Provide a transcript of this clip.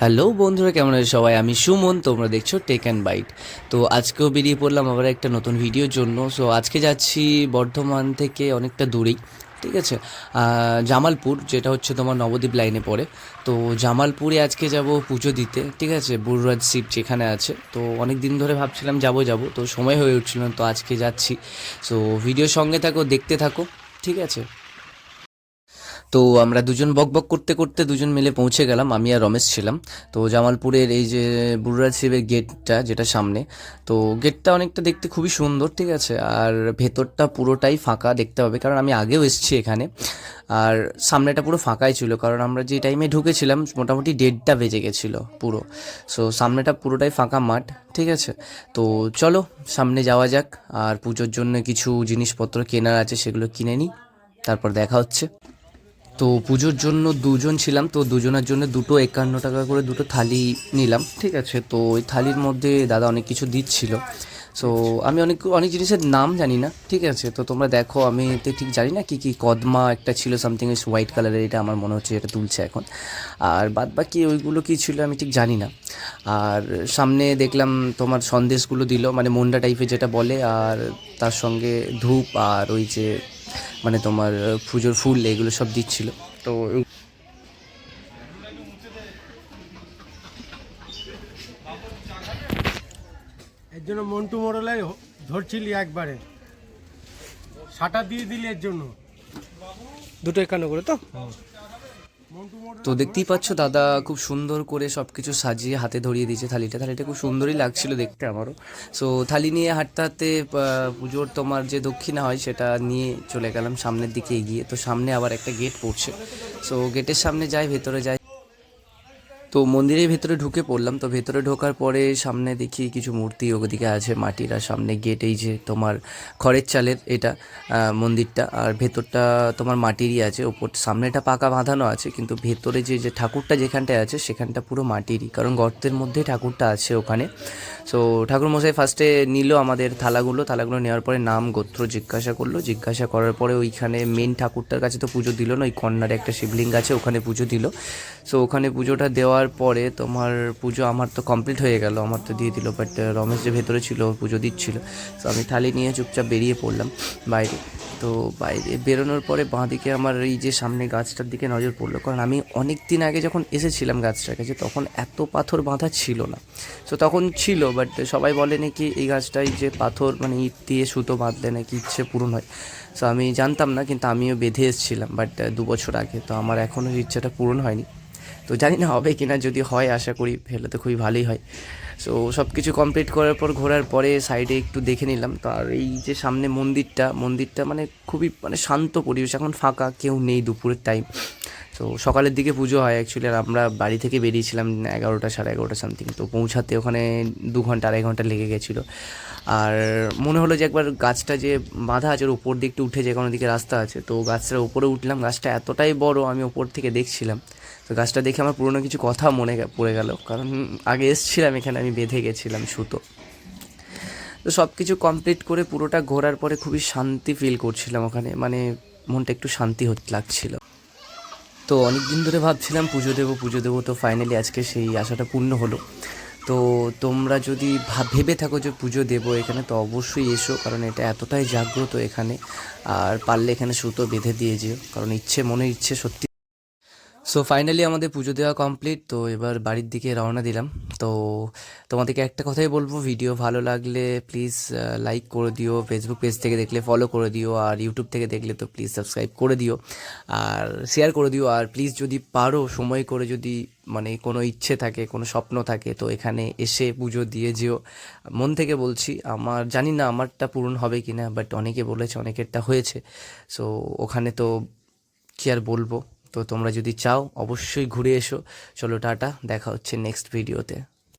Hello বন্ধুরা, কেমন আছে সবাই? আমি সুমন, তোমরা দেখছ টেক অ্যান্ড বাইট তো আজকেও বেরিয়ে পড়লাম আবার একটা নতুন ভিডিওর জন্য। সো আজকে যাচ্ছি বর্ধমান থেকে অনেকটা দূরেই, ঠিক আছে? জামালপুর, যেটা হচ্ছে তোমার নবদ্বীপ লাইনে পড়ে। তো জামালপুরে আজকে যাব পুজো দিতে, ঠিক আছে? বুররাজ শিব যেখানে আছে। তো অনেক দিন ধরে ভাবছিলাম যাব যাব। তো সময় হয়ে উঠছিল তো আজকে যাচ্ছি। সো ভিডিও সঙ্গে থাকো, দেখতে থাকো, ঠিক আছে? তো আমরা দুজন বক বক করতে করতে দুজন মিলে পৌঁছে গেলাম, আমি আর রমেশ ছিলাম। তো জামালপুরের এই যে বুররাজ শিবের গেটটা, যেটা সামনে, তো গেটটা অনেকটা দেখতে খুবই সুন্দর, ঠিক আছে? আর ভেতরটা পুরোটাই ফাঁকা দেখতে হবে, কারণ আমি আগেও এসেছি এখানে। আর সামনেটা পুরো ফাঁকাই ছিল, কারণ আমরা যে টাইমে ঢুকেছিলাম, মোটামুটি দেড়টা বেজে গেছিল পুরো। সো সামনেটা পুরোটাই ফাঁকা মাঠ, ঠিক আছে? তো চলো, সামনে যাওয়া যাক, আর পুজোর জন্য কিছু জিনিসপত্র কেনার আছে, সেগুলো কিনে নিই, তারপর দেখা হচ্ছে। তো পুজোর জন্য দুজন ছিলাম, তো দুজনের জন্য দুটো একান্ন টাকা করে দুটো থালি নিলাম, ঠিক আছে? তো ওই থালির মধ্যে দাদা অনেক কিছু দিচ্ছিল। সো আমি অনেক অনেক জিনিসের নাম জানি না, ঠিক আছে? তো তোমরা দেখো, আমি তো ঠিক জানি না কি কি কদমা একটা ছিল সামথিং ইস হোয়াইট কালারের এটা আমার মনে হচ্ছে এটা তুলছে এখন। আর বাদ বাকি ওইগুলো কী ছিল আমি ঠিক জানি না। আর সামনে দেখলাম তোমার সন্দেশগুলো দিল মানে মুন্ডা টাইপের যেটা বলে, আর তার সঙ্গে ধূপ আর ওই যে মানে তোমার পুজোর ফুল এগুলো সব দিচ্ছিল। তো এর জন্য মন্টু মোড়লে ধরছিলি একবারে। সাটা দিয়ে দিলি এর জন্য। দুটো একান্ন করে তো? মোড়ল তো দেখতেই পাচ্ছ, দাদা খুব সুন্দর করে সব কিছু সাজিয়ে হাতে ধরিয়ে দিয়েছে থালিটা। থালিটা খুব সুন্দরই লাগছিল দেখতে আমারও। সো থালি নিয়ে হাঁটতে হাঁটতে পুজোর তোমার যে দক্ষিণা হয়, সেটা নিয়ে চলে গেলাম সামনের দিকে এগিয়ে। তো সামনে আবার একটা গেট পড়ছে। সো গেটের সামনে যাই, ভেতরে যাই তো মন্দিরের ভেতরে ঢুকে পড়লাম। তো ভেতরে ঢোকার পরে সামনে দেখি কিছু মূর্তি ওদিকে আছে, মাটির, আর সামনে গেট এই যে তোমার খড়ের চালের এটা মন্দিরটা। আর ভেতরটা তোমার মাটিরই আছে, ওপর সামনেটা পাকা বাঁধানো আছে, কিন্তু ভেতরে যে যে ঠাকুরটা যেখানটায় আছে, সেখানটা পুরো মাটিরই, কারণ গর্তের মধ্যেই ঠাকুরটা আছে ওখানে। সো ঠাকুর মশাই ফার্স্টে নিল আমাদের থালাগুলো থালাগুলো নেওয়ার পরে নাম, গোত্র জিজ্ঞাসা করল। জিজ্ঞাসা করার পরে ওইখানে মেন ঠাকুরটার কাছে তো পুজো দিল না, ওই কর্নারে একটা শিবলিঙ্গ আছে, ওখানে পুজো দিল। সো ওখানে পুজোটা দেওয়ার পরে তোমার পুজো আমার তো কমপ্লিট হয়ে গেল। আমার তো দিয়ে দিল বাট রমেশ যে ভেতরে ছিল পুজো দিচ্ছিল। তো আমি থালি নিয়ে চুপচাপ বেরিয়ে পড়লাম বাইরে। তো বাইরে বেরোনোর পরে বাঁ দিকে আমার এই যে সামনে গাছটার দিকে নজর পড়ল, কারণ আমি অনেক দিন আগে যখন এসেছিলাম গাছটার কাছে তখন এত পাথর বাঁধা ছিল না। সো তখন ছিল বাট সবাই বলে নাকি এই গাছটাই যে পাথর মানে ইট দিয়ে সুতো বাঁধলে নাকি ইচ্ছে পূরণ হয়। সো আমি জানতাম না, কিন্তু আমিও বেঁধে এসেছিলাম বাট দু বছর আগে। তো আমার এখনও ইচ্ছাটা পূরণ হয়নি। তো জানি না হবে কি না যদি হয় আশা করি ফেলে তো খুবই ভালোই হয়। সো সব কিছু কমপ্লিট করার পর, ঘোরার পরে সাইডে একটু দেখে নিলাম। তো আর এই যে সামনে মন্দিরটা মন্দিরটা মানে খুবই মানে শান্ত পরিবেশ, এখন ফাঁকা, কেউ নেই দুপুরের টাইম তো সকালের দিকে পুজো হয় অ্যাকচুয়ালি আর আমরা বাড়ি থেকে বেরিয়েছিলাম এগারোটা সাড়ে এগারোটা সামথিং তো পৌঁছাতে ওখানে দু ঘণ্টা, আড়াই ঘণ্টা লেগে গেছিল। আর মনে হলো যে একবার গাছটা যে বাঁধা আছে, ওর উপর দিকটা উঠে যে কোনো দিকে রাস্তা আছে, তো গাছটার উপরে উঠলাম। গাছটা এতটাই বড়, আমি ওপর থেকে দেখছিলাম। তো গাছটা দেখে আমার পুরোনো কিছু কথা মনে পড়ে গেল, কারণ আগে এসেছিলাম এখানে, আমি বেঁধে গেছিলাম সুতো। তো সব কিছু কমপ্লিট করে পুরোটা ঘোরার পরে খুবই শান্তি ফিল করছিলাম ওখানে মানে মনটা একটু শান্তি হতে, লাগছিল। তো অনেক দিন ধরে ভাবছিলাম পুজো দেবো পুজো দেবো, তো ফাইনালি আজকে সেই আশাটা পূর্ণ হলো। তো তোমরা যদি ভাব- থাকো যে পুজো দেবো এখানে, তো অবশ্যই এসো, কারণ এটা এতটাই জাগ্রত এখানে। আর পারলে এখানে সুতো বেঁধে দিয়ে যেও, কারণ ইচ্ছে মনে ইচ্ছে সত্যি সো ফাইনালি আমাদের পুজো দেওয়া কমপ্লিট তো এবার বাড়ির দিকে রওনা দিলাম। তো তোমাদেরকে একটা কথাই বলব ভিডিও ভালো লাগলে প্লিজ লাইক করে দিও ফেসবুক পেজ থেকে দেখলে ফলো করে দিও, আর ইউটিউব থেকে দেখলে তো প্লিজ সাবস্ক্রাইব করে দিও, আর শেয়ার করে দিও, আর প্লিজ যদি পারো, সময় করে যদি মানে কোনো ইচ্ছে থাকে, কোনো স্বপ্ন থাকে, তো এখানে এসে পুজো দিয়ে যেও। মন থেকে বলছি, আমার জানি না আমারটা পূরণ হবে কি না বাট অনেকে বলেছে, অনেকেরটা হয়েছে। সো ওখানে তো কি আর বলব? তো তোমরা যদি চাও অবশ্যই ঘুরে এসো। চলো টাটা। দেখা হচ্ছে নেক্সট ভিডিওতে